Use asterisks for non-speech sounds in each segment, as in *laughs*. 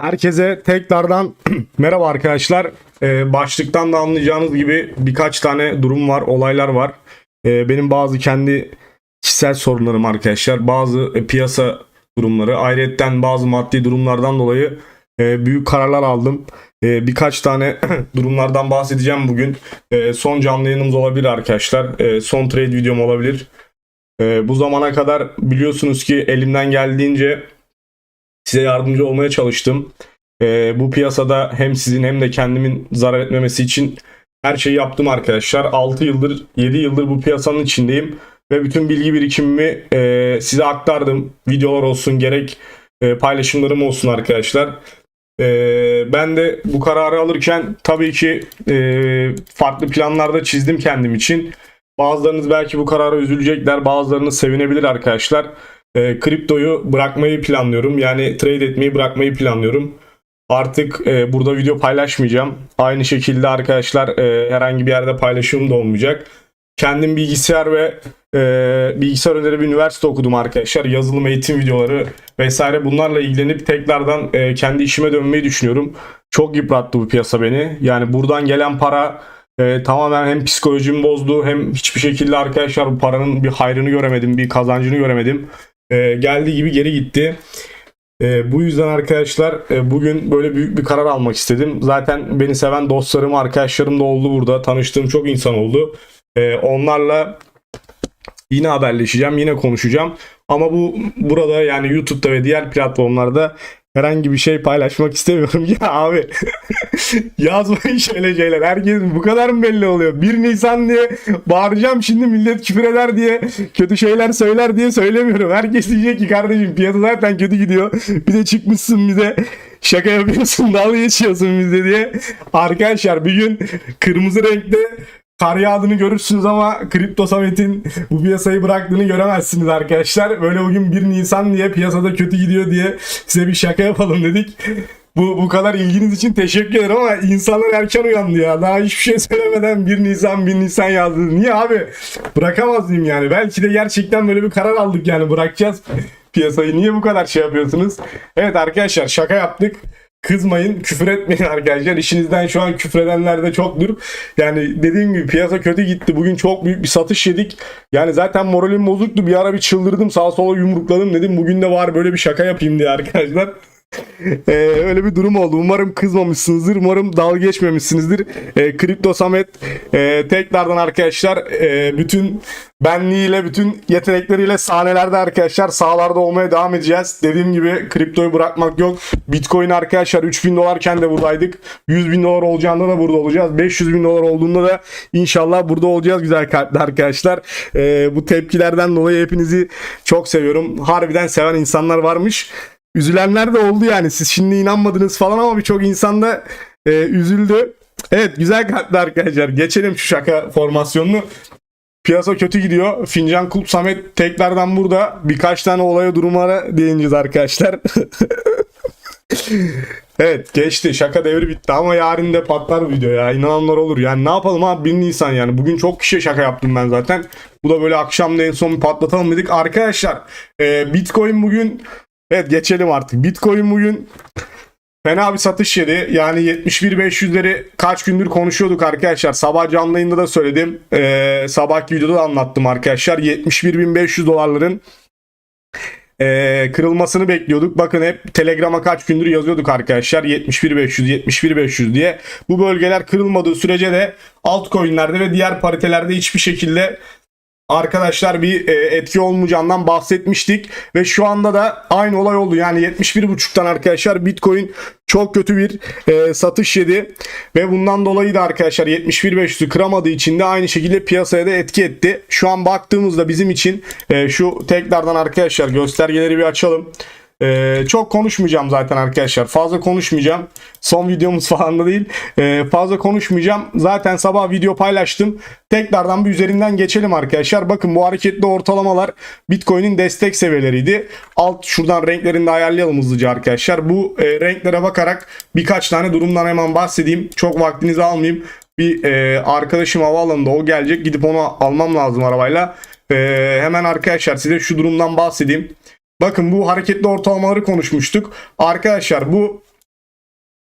Herkese tekrardan *clears throat* merhaba arkadaşlar. Ee, başlıktan da anlayacağınız gibi birkaç tane durum var, olaylar var. Ee, benim bazı kendi kişisel sorunlarım arkadaşlar. Bazı e, piyasa durumları, ayrıca bazı maddi durumlardan dolayı e, büyük kararlar aldım. E, birkaç tane *clears throat* durumlardan bahsedeceğim bugün. E, son canlı yayınımız olabilir arkadaşlar. E, son trade videom olabilir. E, bu zamana kadar biliyorsunuz ki elimden geldiğince size yardımcı olmaya çalıştım. Ee, bu piyasada hem sizin hem de kendimin zarar etmemesi için her şeyi yaptım arkadaşlar. 6 yıldır 7 yıldır bu piyasanın içindeyim ve bütün bilgi birikimimi e, size aktardım. Videolar olsun gerek e, paylaşımlarım olsun arkadaşlar. E, ben de bu kararı alırken tabii ki e, farklı planlarda çizdim kendim için. Bazılarınız belki bu karara üzülecekler, bazılarınız sevinebilir arkadaşlar. E, kriptoyu bırakmayı planlıyorum. Yani trade etmeyi bırakmayı planlıyorum. Artık e, burada video paylaşmayacağım. Aynı şekilde arkadaşlar e, herhangi bir yerde paylaşımım da olmayacak. Kendim bilgisayar ve e, bilgisayar öneri bir üniversite okudum arkadaşlar. Yazılım eğitim videoları vesaire bunlarla ilgilenip tekrardan e, kendi işime dönmeyi düşünüyorum. Çok yıprattı bu piyasa beni. Yani buradan gelen para e, tamamen hem psikolojimi bozdu hem hiçbir şekilde arkadaşlar bu paranın bir hayrını göremedim, bir kazancını göremedim. E, geldiği gibi geri gitti. E, bu yüzden arkadaşlar e, bugün böyle büyük bir karar almak istedim. Zaten beni seven dostlarım, arkadaşlarım da oldu burada. Tanıştığım çok insan oldu. E, onlarla yine haberleşeceğim, yine konuşacağım. Ama bu burada yani YouTube'da ve diğer platformlarda herhangi bir şey paylaşmak istemiyorum. *laughs* Ya abi *laughs* yazmayın şöyle şeyler. Herkes bu kadar mı belli oluyor? 1 Nisan diye bağıracağım şimdi millet küfür eder diye kötü şeyler söyler diye söylemiyorum. Herkes diyecek ki kardeşim piyasa zaten kötü gidiyor. Bir de çıkmışsın bize şaka yapıyorsun *laughs* dalga geçiyorsun bizde diye. Arkadaşlar bir gün kırmızı renkte kar yağdığını görürsünüz ama Kripto Samet'in bu piyasayı bıraktığını göremezsiniz arkadaşlar. Böyle bugün 1 Nisan diye piyasada kötü gidiyor diye size bir şaka yapalım dedik. Bu, bu kadar ilginiz için teşekkür ederim ama insanlar erken uyandı ya. Daha hiçbir şey söylemeden 1 Nisan 1 Nisan yazdı. Niye abi? Bırakamaz mıyım yani? Belki de gerçekten böyle bir karar aldık yani bırakacağız piyasayı. Niye bu kadar şey yapıyorsunuz? Evet arkadaşlar şaka yaptık. Kızmayın, küfür etmeyin arkadaşlar. İşinizden şu an küfredenler de çoktur. Yani dediğim gibi piyasa kötü gitti. Bugün çok büyük bir satış yedik. Yani zaten moralim bozuktu. Bir ara bir çıldırdım. Sağa sola yumrukladım dedim. Bugün de var böyle bir şaka yapayım diye arkadaşlar. Ee, öyle bir durum oldu. Umarım kızmamışsınızdır. Umarım dalga geçmemişsinizdir. Ee, Kripto Samet e, tekrardan arkadaşlar e, bütün benliğiyle, bütün yetenekleriyle sahnelerde arkadaşlar sahalarda olmaya devam edeceğiz. Dediğim gibi kriptoyu bırakmak yok. Bitcoin arkadaşlar 3000 dolarken de buradaydık. 100 bin dolar olacağında da burada olacağız. 500 bin dolar olduğunda da inşallah burada olacağız güzel kalpli arkadaşlar. Ee, bu tepkilerden dolayı hepinizi çok seviyorum. Harbiden seven insanlar varmış. Üzülenler de oldu yani. Siz şimdi inanmadınız falan ama birçok insan da e, üzüldü. Evet güzel kalpli arkadaşlar. Geçelim şu şaka formasyonunu. Piyasa kötü gidiyor. Fincan Kulp Samet tekrardan burada. Birkaç tane olaya durumlara değineceğiz arkadaşlar. *laughs* evet geçti. Şaka devri bitti ama yarın da patlar video ya. İnananlar olur. Yani ne yapalım abi 1 Nisan yani. Bugün çok kişiye şaka yaptım ben zaten. Bu da böyle akşam da en son patlatalım dedik. Arkadaşlar e, Bitcoin bugün Evet geçelim artık. Bitcoin bugün fena bir satış yedi. Yani 71.500'leri kaç gündür konuşuyorduk arkadaşlar. Sabah canlı yayında da söyledim. Ee, sabahki videoda da anlattım arkadaşlar. 71.500 dolarların ee, kırılmasını bekliyorduk. Bakın hep Telegram'a kaç gündür yazıyorduk arkadaşlar. 71.500 71.500 diye. Bu bölgeler kırılmadığı sürece de altcoin'lerde ve diğer paritelerde hiçbir şekilde arkadaşlar bir e, etki olmayacağından bahsetmiştik ve şu anda da aynı olay oldu. Yani 71.5'tan arkadaşlar Bitcoin çok kötü bir e, satış yedi ve bundan dolayı da arkadaşlar 71.500'ü kıramadığı için de aynı şekilde piyasaya da etki etti. Şu an baktığımızda bizim için e, şu tekrardan arkadaşlar göstergeleri bir açalım. Ee, çok konuşmayacağım zaten arkadaşlar. Fazla konuşmayacağım. Son videomuz *laughs* falan da değil. Ee, fazla konuşmayacağım. Zaten sabah video paylaştım. Tekrardan bir üzerinden geçelim arkadaşlar. Bakın bu hareketli ortalamalar Bitcoin'in destek seviyeleriydi. Alt şuradan renklerini de ayarlayalım hızlıca arkadaşlar. Bu e, renklere bakarak birkaç tane durumdan hemen bahsedeyim. Çok vaktinizi almayayım. Bir e, arkadaşım havaalanında o gelecek. Gidip onu almam lazım arabayla. E, hemen arkadaşlar size şu durumdan bahsedeyim. Bakın bu hareketli ortalamaları konuşmuştuk. Arkadaşlar bu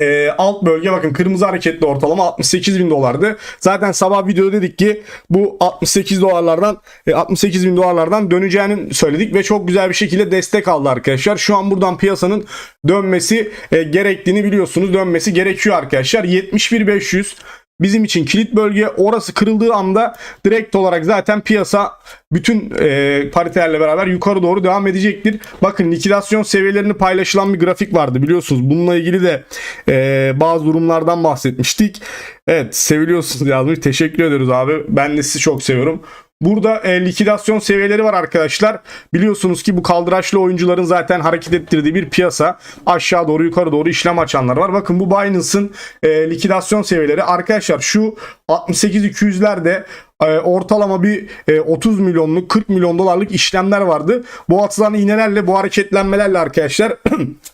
Ee, alt bölge bakın kırmızı hareketli ortalama 68 bin dolardı. Zaten sabah videoda dedik ki bu 68 dolarlardan e, 68 bin dolarlardan döneceğini söyledik ve çok güzel bir şekilde destek aldı arkadaşlar. Şu an buradan piyasanın dönmesi e, gerektiğini biliyorsunuz. Dönmesi gerekiyor arkadaşlar. 71.500 bizim için kilit bölge. Orası kırıldığı anda direkt olarak zaten piyasa bütün e, paritelerle beraber yukarı doğru devam edecektir. Bakın likidasyon seviyelerini paylaşılan bir grafik vardı biliyorsunuz. Bununla ilgili de e, bazı durumlardan bahsetmiştik. Evet seviliyorsunuz yazmış. Teşekkür ediyoruz abi. Ben de sizi çok seviyorum. Burada e, likidasyon seviyeleri var arkadaşlar. Biliyorsunuz ki bu kaldıraçlı oyuncuların zaten hareket ettirdiği bir piyasa. Aşağı doğru yukarı doğru işlem açanlar var. Bakın bu Binance'ın e, likidasyon seviyeleri. Arkadaşlar şu 68-200'lerde e, ortalama bir e, 30 milyonluk 40 milyon dolarlık işlemler vardı. Bu atılan iğnelerle bu hareketlenmelerle arkadaşlar *clears throat*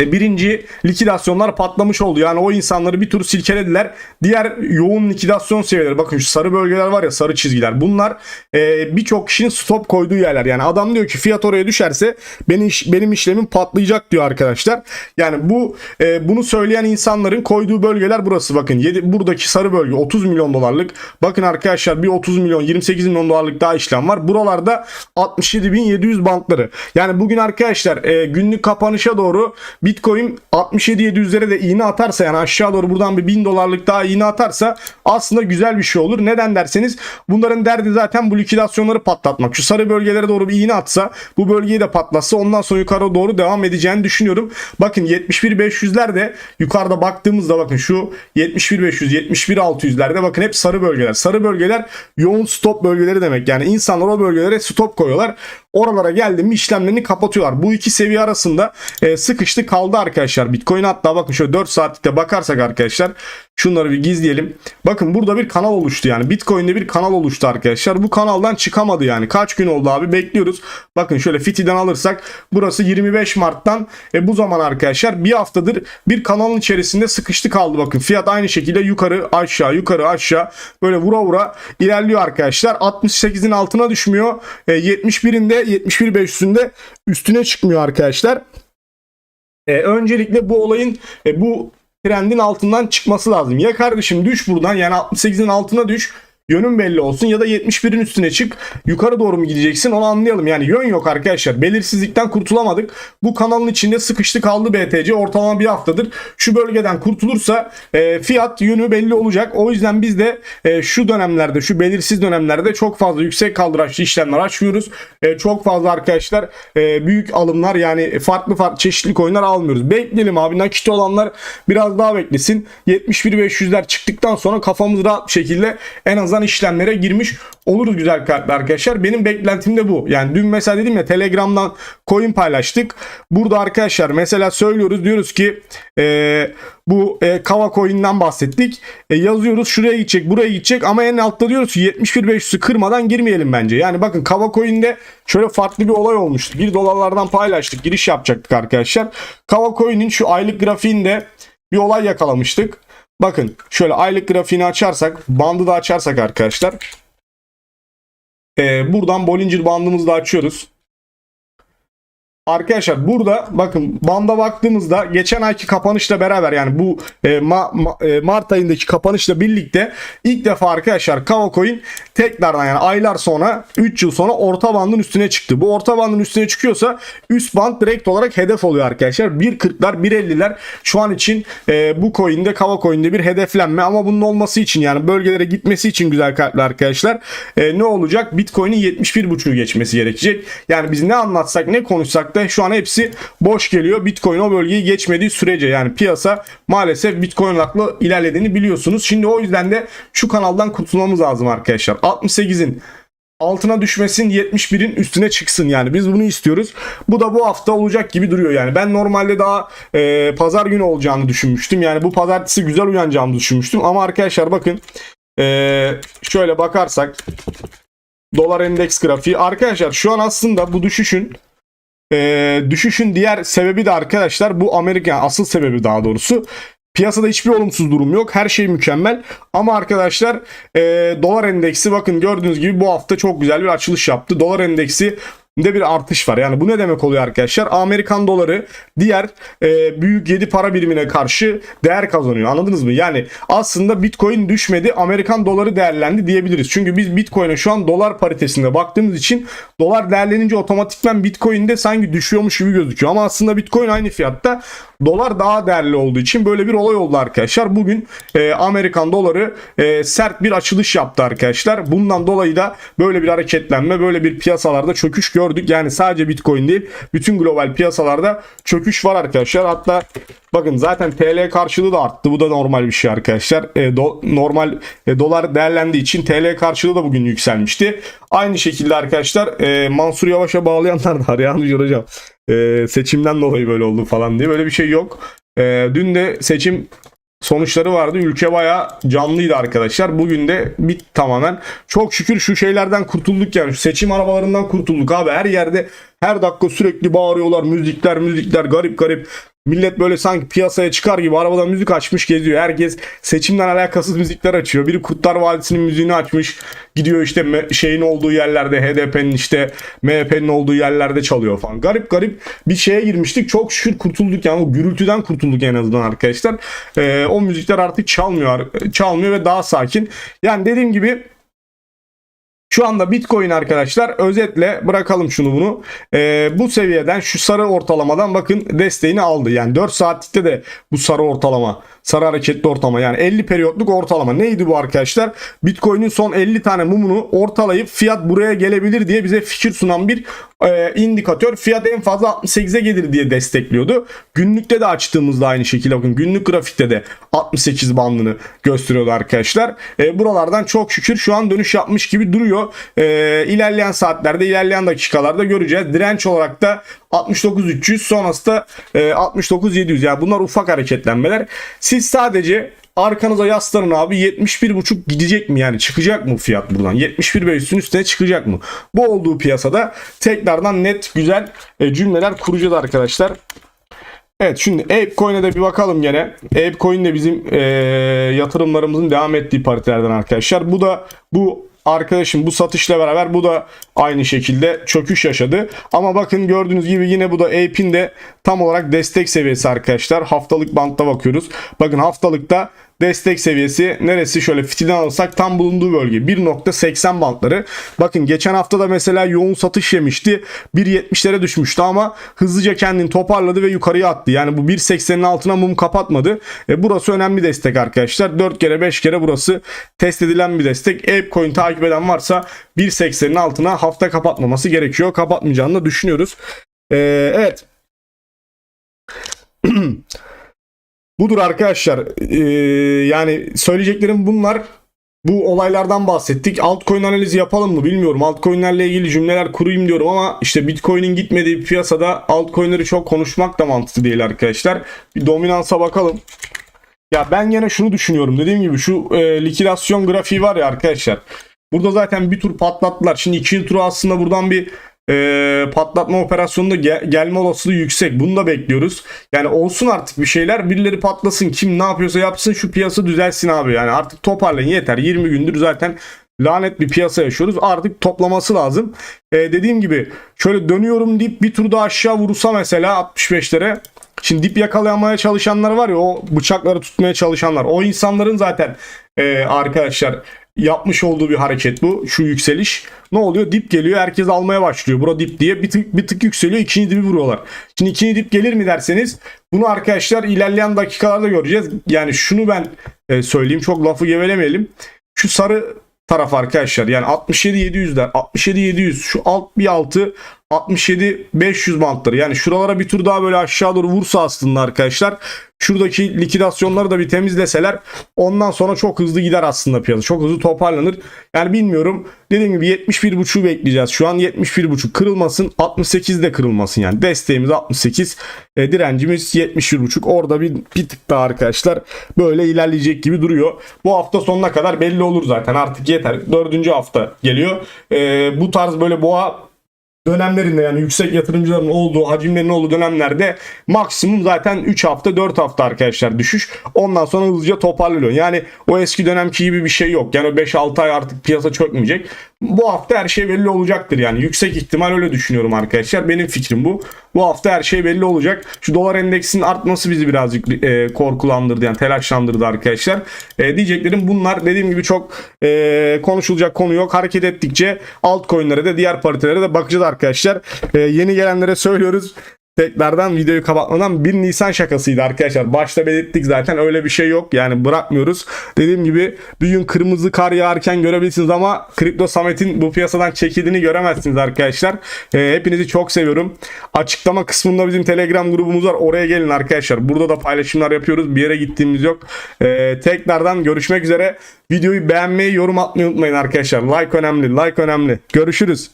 e, birinci likidasyonlar patlamış oldu. Yani o insanları bir tur silkelediler. Diğer yoğun likidasyon seviyeleri bakın şu sarı bölgeler var ya sarı çizgiler. Bunlar e, birçok kişinin stop koyduğu yerler. Yani adam diyor ki fiyat oraya düşerse benim iş, benim işlemim patlayacak diyor arkadaşlar. Yani bu e, bunu söyleyen insanların koyduğu bölgeler burası. Bakın yedi, buradaki sarı bölge 30 milyon dolarlık. Bakın arkadaşlar bir 30 milyon 28 milyon dolarlık daha işlem var. Buralarda 67.700 bantları. Yani bugün arkadaşlar e, günlük kapanışa doğru Bitcoin 67.700'lere de iğne atarsa yani aşağı doğru buradan bir 1000 dolarlık daha iğne atarsa aslında güzel bir şey olur. Neden derseniz bunların derdi zaten bu likidasyonları patlatmak. Şu sarı bölgelere doğru bir iğne atsa bu bölgeyi de patlatsa ondan sonra yukarı doğru devam edeceğini düşünüyorum. Bakın 71.500'ler de yukarıda baktığımızda bakın şu 71.500 71.600'lerde bakın hep sarı bölgeler. Sarı bölgeler yoğun stop bölgeleri demek. Yani insanlar o bölgelere stop koyuyorlar. Oralara geldi mi işlemlerini kapatıyorlar. Bu iki seviye arasında e, sıkıştı kaldı arkadaşlar. Bitcoin hatta bakın şöyle 4 saatlikte bakarsak arkadaşlar şunları bir gizleyelim. Bakın burada bir kanal oluştu yani. Bitcoin'de bir kanal oluştu arkadaşlar. Bu kanaldan çıkamadı yani. Kaç gün oldu abi bekliyoruz. Bakın şöyle Fiti'den alırsak burası 25 Mart'tan e, bu zaman arkadaşlar bir haftadır bir kanalın içerisinde sıkıştı kaldı. Bakın fiyat aynı şekilde yukarı aşağı yukarı aşağı böyle vura vura ilerliyor arkadaşlar. 68'in altına düşmüyor. E, 71'inde 71.500'ünde üstüne çıkmıyor arkadaşlar. E, öncelikle bu olayın e, bu trendin altından çıkması lazım. Ya kardeşim düş buradan yani 68'in altına düş. Yönün belli olsun ya da 71'in üstüne çık. Yukarı doğru mu gideceksin onu anlayalım. Yani yön yok arkadaşlar. Belirsizlikten kurtulamadık. Bu kanalın içinde sıkıştı kaldı BTC. Ortalama bir haftadır. Şu bölgeden kurtulursa e, fiyat yönü belli olacak. O yüzden biz de e, şu dönemlerde şu belirsiz dönemlerde çok fazla yüksek kaldıraçlı işlemler açmıyoruz. E, çok fazla arkadaşlar e, büyük alımlar yani farklı farklı çeşitli oyunlar almıyoruz. Bekleyelim abi nakit olanlar biraz daha beklesin. 71.500'ler çıktıktan sonra kafamız rahat bir şekilde en azından işlemlere girmiş oluruz güzel kalpli arkadaşlar. Benim beklentim de bu. Yani dün mesela dedim ya Telegram'dan coin paylaştık. Burada arkadaşlar mesela söylüyoruz diyoruz ki e, bu e, Kava coin'den bahsettik. E, yazıyoruz şuraya gidecek buraya gidecek ama en altta diyoruz ki 71.500'ü kırmadan girmeyelim bence. Yani bakın Kava coin'de şöyle farklı bir olay olmuştu. 1 dolarlardan paylaştık giriş yapacaktık arkadaşlar. Kava coin'in şu aylık grafiğinde bir olay yakalamıştık. Bakın şöyle aylık grafiğini açarsak bandı da açarsak arkadaşlar. Ee, buradan Bollinger bandımızı da açıyoruz. Arkadaşlar burada bakın banda baktığımızda geçen ayki kapanışla beraber yani bu e, ma, ma, e, Mart ayındaki kapanışla birlikte ilk defa arkadaşlar Kava Coin tekrardan yani aylar sonra 3 yıl sonra orta bandın üstüne çıktı. Bu orta bandın üstüne çıkıyorsa üst band direkt olarak hedef oluyor arkadaşlar. 1.40'lar 1.50'ler şu an için e, bu coin'de Kava Coin'de bir hedeflenme ama bunun olması için yani bölgelere gitmesi için güzel kalpli arkadaşlar e, ne olacak? Bitcoin'in 71.5'ü geçmesi gerekecek. Yani biz ne anlatsak ne konuşsak da şu an hepsi boş geliyor. Bitcoin o bölgeyi geçmediği sürece yani piyasa maalesef Bitcoin odaklı ilerlediğini biliyorsunuz. Şimdi o yüzden de şu kanaldan kurtulmamız lazım arkadaşlar. 68'in altına düşmesin 71'in üstüne çıksın yani biz bunu istiyoruz. Bu da bu hafta olacak gibi duruyor yani. Ben normalde daha e, pazar günü olacağını düşünmüştüm. Yani bu pazartesi güzel uyanacağımızı düşünmüştüm. Ama arkadaşlar bakın e, şöyle bakarsak dolar endeks grafiği arkadaşlar şu an aslında bu düşüşün e, düşüşün diğer sebebi de arkadaşlar bu Amerika yani asıl sebebi daha doğrusu Piyasada hiçbir olumsuz durum yok. Her şey mükemmel. Ama arkadaşlar e, dolar endeksi bakın gördüğünüz gibi bu hafta çok güzel bir açılış yaptı. Dolar endeksi de bir artış var. Yani bu ne demek oluyor arkadaşlar? Amerikan doları diğer e, büyük 7 para birimine karşı değer kazanıyor. Anladınız mı? Yani aslında Bitcoin düşmedi, Amerikan doları değerlendi diyebiliriz. Çünkü biz Bitcoin'e şu an dolar paritesinde baktığımız için dolar değerlenince otomatikman Bitcoin'de sanki düşüyormuş gibi gözüküyor. Ama aslında Bitcoin aynı fiyatta. Dolar daha değerli olduğu için böyle bir olay oldu arkadaşlar. Bugün e, Amerikan doları e, sert bir açılış yaptı arkadaşlar. Bundan dolayı da böyle bir hareketlenme, böyle bir piyasalarda çöküş gördük. Yani sadece Bitcoin değil, bütün global piyasalarda çöküş var arkadaşlar. Hatta bakın zaten TL karşılığı da arttı. Bu da normal bir şey arkadaşlar. E, do- normal e, dolar değerlendiği için TL karşılığı da bugün yükselmişti. Aynı şekilde arkadaşlar e, Mansur Yavaş'a bağlayanlar da. *laughs* Yanlış hocam. E, seçimden dolayı böyle oldu falan diye. Böyle bir şey yok. E, dün de seçim sonuçları vardı. Ülke bayağı canlıydı arkadaşlar. Bugün de bit tamamen. Çok şükür şu şeylerden kurtulduk yani. Şu seçim arabalarından kurtulduk abi. Her yerde her dakika sürekli bağırıyorlar. Müzikler müzikler garip garip. Millet böyle sanki piyasaya çıkar gibi arabadan müzik açmış geziyor. Herkes seçimden alakasız müzikler açıyor. Biri Kurtlar Vadisi'nin müziğini açmış. Gidiyor işte şeyin olduğu yerlerde HDP'nin işte MHP'nin olduğu yerlerde çalıyor falan. Garip garip bir şeye girmiştik. Çok şükür kurtulduk yani o gürültüden kurtulduk en azından arkadaşlar. Ee, o müzikler artık çalmıyor. Çalmıyor ve daha sakin. Yani dediğim gibi şu anda Bitcoin arkadaşlar özetle bırakalım şunu bunu. Ee, bu seviyeden şu sarı ortalamadan bakın desteğini aldı. Yani 4 saatlikte de bu sarı ortalama, sarı hareketli ortalama yani 50 periyotluk ortalama. Neydi bu arkadaşlar? Bitcoin'in son 50 tane mumunu ortalayıp fiyat buraya gelebilir diye bize fikir sunan bir e, indikatör. Fiyat en fazla 68'e gelir diye destekliyordu. Günlükte de açtığımızda aynı şekilde bakın günlük grafikte de 68 bandını gösteriyordu arkadaşlar. E, buralardan çok şükür şu an dönüş yapmış gibi duruyor. E, ilerleyen saatlerde, ilerleyen dakikalarda göreceğiz. Direnç olarak da 69.300 sonrası da e, 69.700 yani bunlar ufak hareketlenmeler. Siz sadece arkanıza yaslanın abi 71.5 gidecek mi yani çıkacak mı fiyat buradan 71 ve üstün üstüne çıkacak mı bu olduğu piyasada tekrardan net güzel e, cümleler kuracağız arkadaşlar Evet şimdi ApeCoin'e de bir bakalım gene. ApeCoin de bizim e, yatırımlarımızın devam ettiği paritelerden arkadaşlar. Bu da bu arkadaşım bu satışla beraber bu da aynı şekilde çöküş yaşadı. Ama bakın gördüğünüz gibi yine bu da Ape'in de tam olarak destek seviyesi arkadaşlar. Haftalık bantta bakıyoruz. Bakın haftalıkta destek seviyesi neresi şöyle fitilden alırsak tam bulunduğu bölge 1.80 bantları. Bakın geçen hafta da mesela yoğun satış yemişti. 1.70'lere düşmüştü ama hızlıca kendini toparladı ve yukarıya attı. Yani bu 1.80'in altına mum kapatmadı. E, burası önemli destek arkadaşlar. 4 kere 5 kere burası test edilen bir destek. Apecoin takip eden varsa 1.80'in altına hafta kapatmaması gerekiyor. Kapatmayacağını da düşünüyoruz. E, evet. *clears throat* Budur arkadaşlar. Ee, yani söyleyeceklerim bunlar. Bu olaylardan bahsettik. Altcoin analizi yapalım mı bilmiyorum. Altcoin'lerle ilgili cümleler kurayım diyorum ama işte Bitcoin'in gitmediği piyasada altcoin'leri çok konuşmak da mantıklı değil arkadaşlar. Bir dominansa bakalım. Ya ben yine şunu düşünüyorum. Dediğim gibi şu e, likidasyon grafiği var ya arkadaşlar. Burada zaten bir tur patlattılar. Şimdi ikinci turu aslında buradan bir e, patlatma operasyonunda gel- gelme olasılığı yüksek. Bunu da bekliyoruz. Yani olsun artık bir şeyler. Birileri patlasın. Kim ne yapıyorsa yapsın. Şu piyasa düzelsin abi. Yani artık toparlayın yeter. 20 gündür zaten lanet bir piyasa yaşıyoruz. Artık toplaması lazım. E, dediğim gibi şöyle dönüyorum deyip bir tur daha aşağı vursa mesela 65'lere Şimdi dip yakalamaya çalışanlar var ya o bıçakları tutmaya çalışanlar. O insanların zaten e, arkadaşlar yapmış olduğu bir hareket bu. Şu yükseliş. Ne oluyor? Dip geliyor. Herkes almaya başlıyor. Bura dip diye bir tık, bir tık yükseliyor. ikinci dibi vuruyorlar. Şimdi ikinci dip gelir mi derseniz bunu arkadaşlar ilerleyen dakikalarda göreceğiz. Yani şunu ben e, söyleyeyim. Çok lafı gevelemeyelim. Şu sarı taraf arkadaşlar. Yani 67 700'ler. 67 700 şu alt bir altı 67 500 bantları. Yani şuralara bir tur daha böyle aşağı doğru vursa aslında arkadaşlar. Şuradaki likidasyonları da bir temizleseler ondan sonra çok hızlı gider aslında piyasa. Çok hızlı toparlanır. Yani bilmiyorum. Dediğim gibi 71.5'u bekleyeceğiz. Şu an 71.5 kırılmasın. 68 de kırılmasın yani. Desteğimiz 68. E, direncimiz 71.5. Orada bir, bir tık daha arkadaşlar böyle ilerleyecek gibi duruyor. Bu hafta sonuna kadar belli olur zaten. Artık yeter. Dördüncü hafta geliyor. E, bu tarz böyle boğa dönemlerinde yani yüksek yatırımcıların olduğu, hacimlerin olduğu dönemlerde maksimum zaten 3 hafta 4 hafta arkadaşlar düşüş. Ondan sonra hızlıca toparlanıyor. Yani o eski dönemki gibi bir şey yok. Yani o 5-6 ay artık piyasa çökmeyecek. Bu hafta her şey belli olacaktır yani. Yüksek ihtimal öyle düşünüyorum arkadaşlar. Benim fikrim bu. Bu hafta her şey belli olacak. Şu dolar endeksinin artması bizi birazcık e, korkulandırdı yani telaşlandırdı arkadaşlar. E, diyeceklerim bunlar. Dediğim gibi çok e, konuşulacak konu yok. Hareket ettikçe altcoin'lere de diğer paritelere de bakacağız arkadaşlar. E, yeni gelenlere söylüyoruz. Tekrardan videoyu kapatmadan 1 Nisan şakasıydı arkadaşlar. Başta belirttik zaten öyle bir şey yok. Yani bırakmıyoruz. Dediğim gibi bir gün kırmızı kar yağarken görebilirsiniz ama Kripto Samet'in bu piyasadan çekildiğini göremezsiniz arkadaşlar. Ee, hepinizi çok seviyorum. Açıklama kısmında bizim Telegram grubumuz var. Oraya gelin arkadaşlar. Burada da paylaşımlar yapıyoruz. Bir yere gittiğimiz yok. Ee, tekrardan görüşmek üzere. Videoyu beğenmeyi, yorum atmayı unutmayın arkadaşlar. Like önemli, like önemli. Görüşürüz.